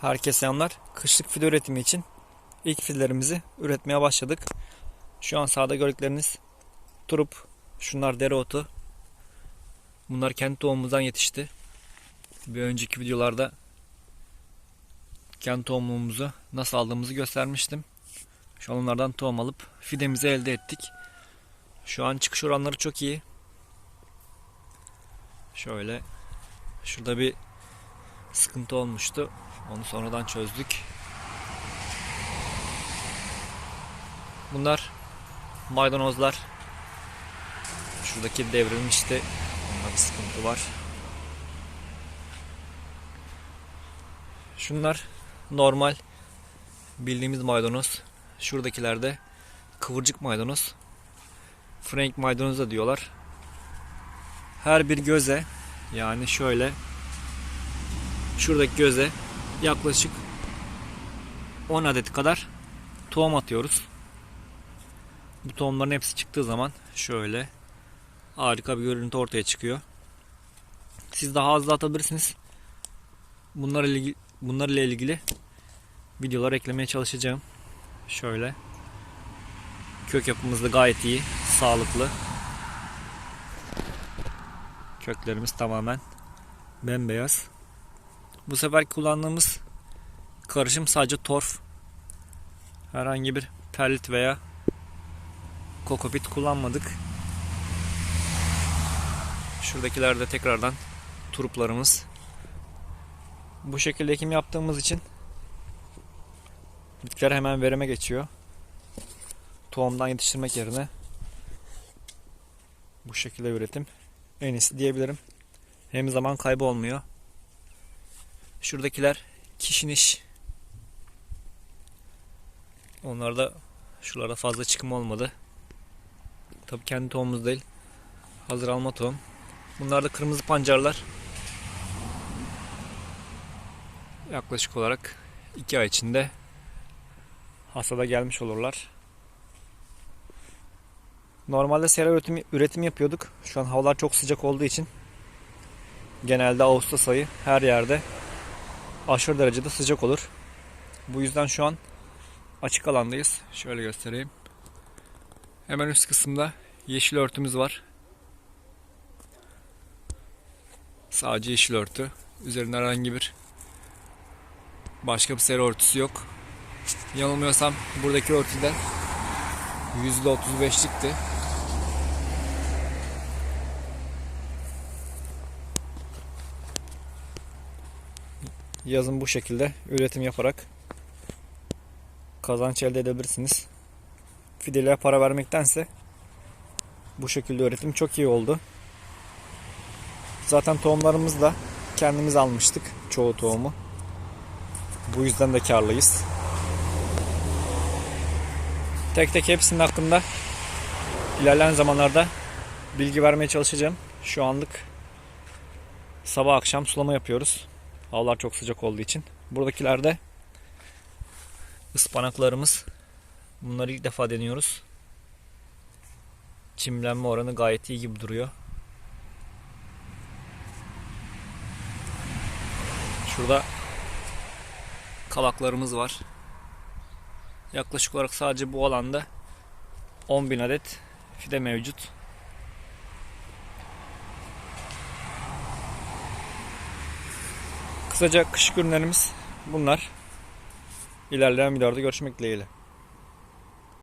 Herkese selamlar. Kışlık fide üretimi için ilk fidelerimizi üretmeye başladık. Şu an sağda gördükleriniz turup, şunlar dereotu. Bunlar kendi tohumumuzdan yetişti. Bir önceki videolarda kendi tohumumuzu nasıl aldığımızı göstermiştim. Şu an onlardan tohum alıp fidemizi elde ettik. Şu an çıkış oranları çok iyi. Şöyle şurada bir sıkıntı olmuştu. Onu sonradan çözdük. Bunlar maydanozlar. Şuradaki devrilmişti. Onda bir sıkıntı var. Şunlar normal bildiğimiz maydanoz. Şuradakilerde kıvırcık maydanoz. Frank maydanoz da diyorlar. Her bir göze yani şöyle şuradaki göze yaklaşık 10 adet kadar tohum atıyoruz. Bu tohumların hepsi çıktığı zaman şöyle harika bir görüntü ortaya çıkıyor. Siz daha hızlı atabilirsiniz. Bunlarla ilgili, bunlarla ilgili videolar eklemeye çalışacağım. Şöyle. Kök yapımız da gayet iyi, sağlıklı. Köklerimiz tamamen bembeyaz. Bu sefer kullandığımız karışım sadece torf. Herhangi bir perlit veya kokopit kullanmadık. Şuradakiler de tekrardan turuplarımız. Bu şekilde ekim yaptığımız için bitkiler hemen verime geçiyor. Tohumdan yetiştirmek yerine bu şekilde üretim en iyisi diyebilirim. Hem zaman kaybı olmuyor. Şuradakiler kişniş. Onlarda şuralarda fazla çıkım olmadı. Tabii kendi tohumumuz değil. Hazır alma tohum. Bunlar da kırmızı pancarlar. Yaklaşık olarak 2 ay içinde hasada gelmiş olurlar. Normalde sera üretim, üretim yapıyorduk. Şu an havalar çok sıcak olduğu için genelde Ağustos ayı her yerde aşırı derecede sıcak olur. Bu yüzden şu an açık alandayız. Şöyle göstereyim. Hemen üst kısımda yeşil örtümüz var. Sadece yeşil örtü. Üzerinde herhangi bir başka bir sera örtüsü yok. Yanılmıyorsam buradaki örtüde %35'likti. Yazın bu şekilde üretim yaparak kazanç elde edebilirsiniz. Fideleye para vermektense bu şekilde üretim çok iyi oldu. Zaten tohumlarımızı da kendimiz almıştık. Çoğu tohumu. Bu yüzden de karlıyız. Tek tek hepsinin hakkında ilerleyen zamanlarda bilgi vermeye çalışacağım. Şu anlık sabah akşam sulama yapıyoruz. Havalar çok sıcak olduğu için. Buradakilerde ıspanaklarımız. Bunları ilk defa deniyoruz. Çimlenme oranı gayet iyi gibi duruyor. Şurada kavaklarımız var. Yaklaşık olarak sadece bu alanda 10.000 adet fide mevcut. Kısaca kış ürünlerimiz bunlar. İlerleyen videolarda görüşmek dileğiyle.